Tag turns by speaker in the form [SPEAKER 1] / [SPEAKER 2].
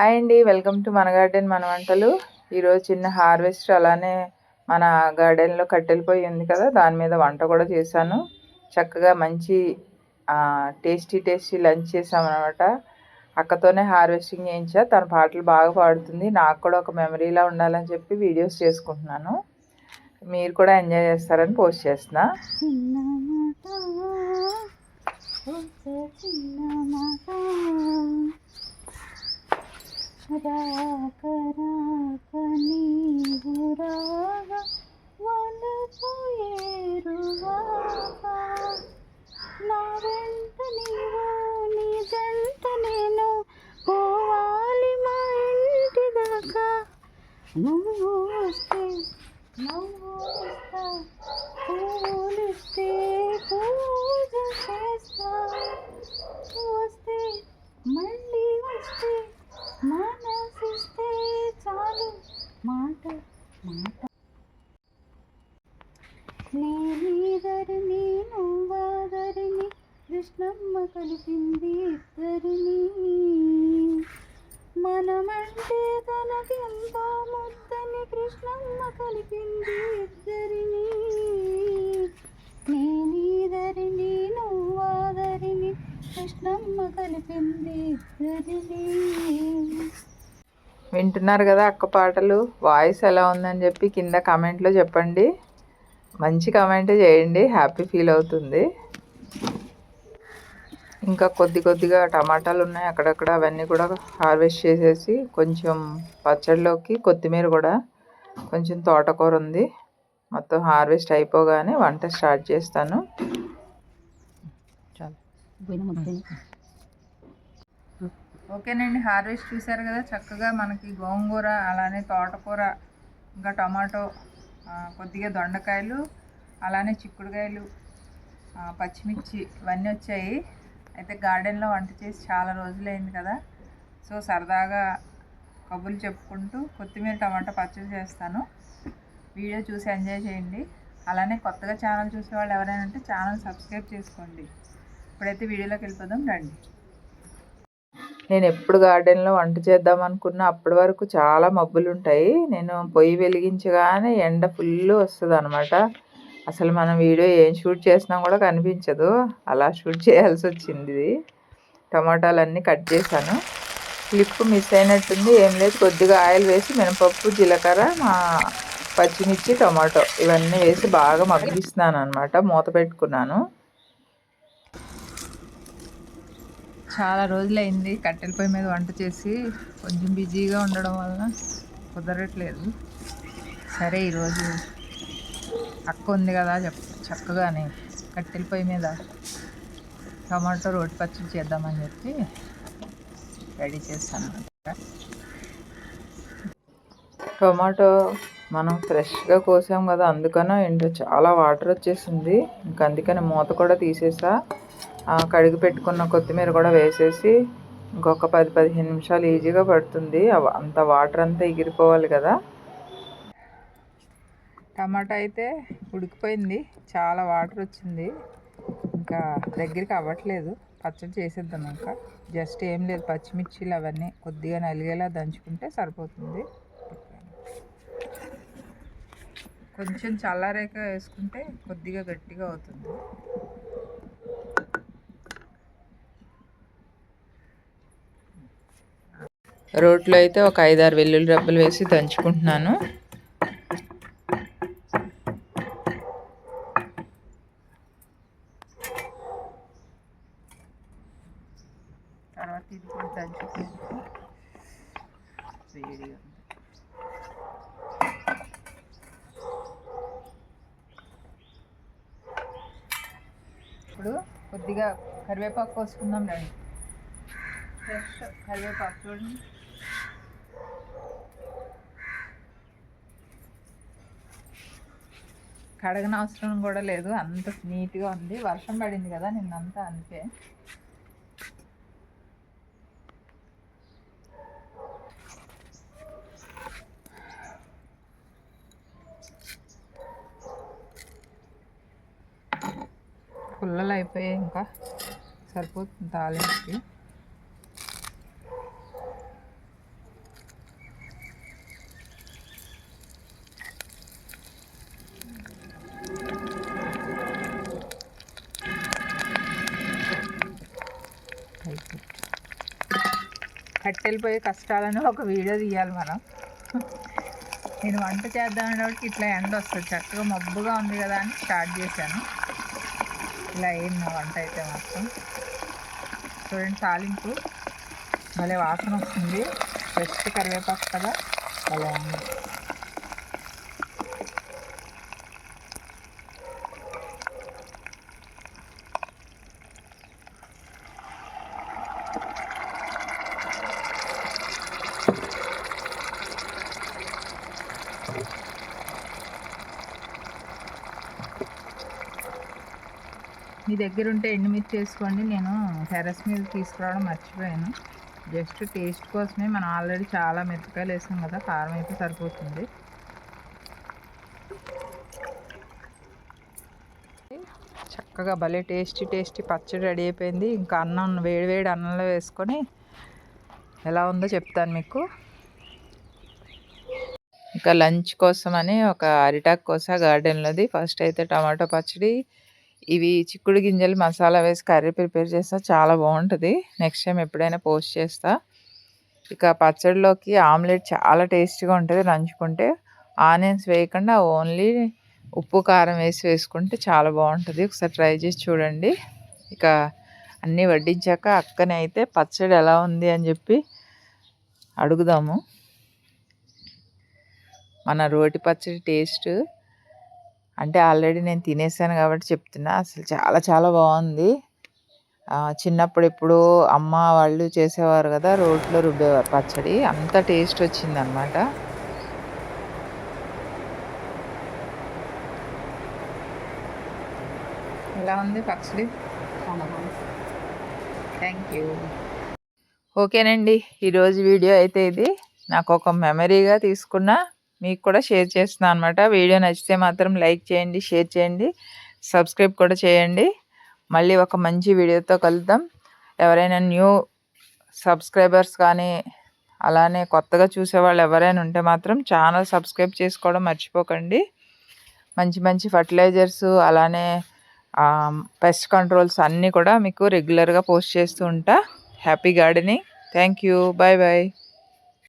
[SPEAKER 1] Hi అండి welcome to మన garden మన వంటలు. ఈరోజు చిన్న హార్వెస్ట్ అలానే మన గార్డెన్లో కట్టెలిపోయి ఉంది కదా దాని మీద వంట కూడా చేశాను. చక్కగా మంచి టేస్టీ టేస్టీ లంచ్ చేసామన్నమాట అక్కతోనే హార్వెస్టింగ్ చేయించా తన పాటలు బాగా పాడుతుంది. నాకు కూడా ఒక మెమరీలా ఉండాలని చెప్పి వీడియోస్ చేసుకుంటున్నాను. మీరు కూడా ఎంజాయ్ చేస్తారని పోస్ట్ చేస్తున్నా.
[SPEAKER 2] రాక రాక నీవు రాగా వలపు ఏరువాగా నా వెంట నీవు నీ జంట నేను పోవాలి మా ఇంటి దాకా నువ్వు వస్తే నువ్వు వస్తా పూలిస్తే పూజ చేస్తా వస్తే మళ్ళీ వస్తే మనసిస్తే చాలు మాట మాట నేనీదరిని నువ్వాదరిని కృష్ణమ్మ కలిపింది ఇద్దరిని మనమంటే తనకెంతో ముద్దని కృష్ణమ్మ కలిపింది ఇద్దరిని. నేనీదరిని నువ్వాదరిని కృష్ణమ్మ కలిపింది ఇద్దరిని.
[SPEAKER 1] వింటున్నారు కదా అక్క పాటలు? వాయిస్ ఎలా ఉందని చెప్పి కింద కామెంట్లో చెప్పండి. మంచి కామెంట్ చేయండి హ్యాపీ ఫీల్ అవుతుంది. ఇంకా కొద్ది కొద్దిగా టమాటాలు ఉన్నాయి అక్కడక్కడ అవన్నీ కూడా హార్వెస్ట్ చేసేసి కొంచెం పచ్చడిలోకి కొత్తిమీర కూడా కొంచెం తోటకూర ఉంది. మొత్తం హార్వెస్ట్ అయిపోగానే వంట స్టార్ట్ చేస్తాను. ఓకేనండి హార్వెస్ట్ చూసారు కదా చక్కగా మనకి గోంగూర అలానే తోటకూర ఇంకా టమాటో కొద్దిగా దొండకాయలు అలానే చిక్కుడుకాయలు ఆ, పచ్చిమిర్చి ఇవన్నీ వచ్చాయి. అయితే గార్డెన్లో వంట చేసి చాలా రోజులైంది కదా. సో సరదాగా కబుర్లు చెప్పుకుంటూ కొత్తిమీర టమాటా పచ్చడి చేస్తాను. వీడియో చూసి ఎంజాయ్ చేయండి. అలానే కొత్తగా ఛానల్ చూసే వాళ్ళు ఎవరైనా ఉంటే ఛానల్ సబ్స్క్రైబ్ చేసుకోండి. ఇప్పుడైతే వీడియోలోకి వెళ్ళిపోదాం రండి. నేను ఎప్పుడు గార్డెన్లో వంట చేద్దాం అనుకున్న అప్పటి వరకు చాలా మబ్బులు ఉంటాయి. నేను పొయ్యి వెలిగించగానే ఎండ ఫుల్ వస్తుంది అనమాట అసలు మనం వీడియో ఏం షూట్ చేసినా కూడా కనిపించదు. అలా షూట్ చేయాల్సి వచ్చింది. ఇది టమాటాలన్నీ కట్ చేశాను. క్లిప్ మిస్ అయినట్టుంది ఏం లేదు. కొద్దిగా ఆయిల్ వేసి మినపప్పు జీలకర్ర మా పచ్చిమిర్చి టమాటో ఇవన్నీ వేసి బాగా మగ్గిస్తున్నాను అనమాట మూత పెట్టుకున్నాను. చాలా రోజులైంది కట్టెల పొయ్యి మీద వంట చేసి. కొంచెం బిజీగా ఉండడం వలన కుదరట్లేదు. సరే ఈరోజు అక్క ఉంది కదా చెప్ చక్కగానే కట్టెల పొయ్యి మీద టమాటో రోటి పచ్చడి చేద్దామని చెప్పి రెడీ చేస్తాను టొమాటో టమాటో మనం ఫ్రెష్గా కోసాం కదా అందుకనే ఏంటో చాలా వాటర్ వచ్చేసింది. ఇంకా అందుకని మూత కూడా తీసేసా. కడిగి పెట్టుకున్న కొత్తిమీర కూడా వేసేసి ఇంకొక పది పదిహేను నిమిషాలు ఈజీగా పడుతుంది. అంత వాటర్ అంతా ఎగిరిపోవాలి కదా. టమాటా అయితే ఉడికిపోయింది. చాలా వాటర్ వచ్చింది. ఇంకా దగ్గరికి అవ్వట్లేదు. పచ్చడి చేసేద్దామాక. జస్ట్ ఏం లేదు పచ్చిమిర్చిలు అవన్నీ కొద్దిగా నలిగేలా దంచుకుంటే సరిపోతుంది. కొంచెం చల్లారేక వేసుకుంటే కొద్దిగా గట్టిగా అవుతుంది. రోట్లో అయితే ఒక ఐదారు వెల్లుల్లి రబ్బలు వేసి దంచుకుంటున్నాను. తర్వాత ఇది కూడా దంచుకుంటూ వేడిగా ఇప్పుడు కొద్దిగా కరివేపాకు కోసుకుందాం రండి. ఫ్రెష్ కరివేపాకు చూడండి కడగన అవసరం కూడా లేదు అంత నీట్గా ఉంది. వర్షం పడింది కదా నిన్నంతా అంతే. పుల్లలు అయిపోయాయి ఇంకా. సరిపోతుంది తాలింపుకి. కట్టెళ్ళిపోయే కష్టాలను ఒక వీడియో తీయాలి మనం. నేను వంట చేద్దామనే అనేటికి ఇట్లా ఎండ వస్తుంది. చక్కగా మబ్బుగా ఉంది కదా అని స్టార్ట్ చేశాను. ఇలా అయింది నా వంట అయితే మొత్తం చూడండి తాలింపు. భలే వాసన వస్తుంది. ఫ్రెష్ కరివేపాకు కదా. భలే ఉంది. మీ దగ్గర ఉంటే ఎండుమిర్చి వేసుకోండి నేను టెరస్ మీద తీసుకురావడం మర్చిపోయాను. జస్ట్ టేస్ట్ కోసమే మనం ఆల్రెడీ చాలా మిరపకాయలు వేసాం కదా కారం అయితే సరిపోతుంది. చక్కగా భలే టేస్టీ టేస్టీ పచ్చడి రెడీ అయిపోయింది. ఇంకా అన్నం వేడి వేడి అన్నంలో వేసుకొని ఎలా ఉందో చెప్తాను మీకు. ఇంకా లంచ్ కోసమని ఒక అరిటాక్ కోస గార్డెన్లోది. ఫస్ట్ అయితే టమాటో పచ్చడి ఇవి చిక్కుడు గింజలు మసాలా వేసి కర్రీ ప్రిపేర్ చేస్తా. చాలా బాగుంటుంది. నెక్స్ట్ టైం ఎప్పుడైనా పోస్ట్ చేస్తా. ఇక పచ్చడిలోకి ఆమ్లెట్ చాలా టేస్టీగా ఉంటుంది నంచుకుంటే. ఆనియన్స్ వేయకుండా ఓన్లీ ఉప్పు కారం వేసి వేసుకుంటే చాలా బాగుంటుంది. ఒకసారి ట్రై చేసి చూడండి. ఇక అన్నీ వడ్డించాక అక్కనే అయితే పచ్చడి ఎలా ఉంది అని చెప్పి అడుగుదాము. మన రోటి పచ్చడి టేస్ట్ అంటే ఆల్రెడీ నేను తినేసాను కాబట్టి చెప్తున్నా. అసలు చాలా చాలా బాగుంది. చిన్నప్పుడు ఎప్పుడో అమ్మ వాళ్ళు చేసేవారు కదా రోట్లో రుబ్బేవారు పచ్చడి. అంత టేస్ట్ వచ్చింది అనమాట ఎలా ఉంది పచ్చడి? థ్యాంక్ యూ ఓకేనండి. ఈరోజు వీడియో అయితే ఇది. నాకు ఒక మెమరీగా తీసుకున్న మీకు కూడా షేర్ చేస్తున్నాను అనమాట వీడియో నచ్చితే మాత్రం లైక్ చేయండి షేర్ చేయండి సబ్స్క్రైబ్ కూడా చేయండి. మళ్ళీ ఒక మంచి వీడియోతో కలుద్దాం. ఎవరైనా న్యూ సబ్స్క్రైబర్స్ కానీ అలానే కొత్తగా చూసేవాళ్ళు ఎవరైనా ఉంటే మాత్రం ఛానల్ సబ్స్క్రైబ్ చేసుకోవడం మర్చిపోకండి. మంచి మంచి ఫర్టిలైజర్స్ అలానే పెస్ట్ కంట్రోల్స్ అన్నీ కూడా మీకు రెగ్యులర్గా పోస్ట్ చేస్తూ ఉంటా. Happy gardening. Thank you. Bye bye.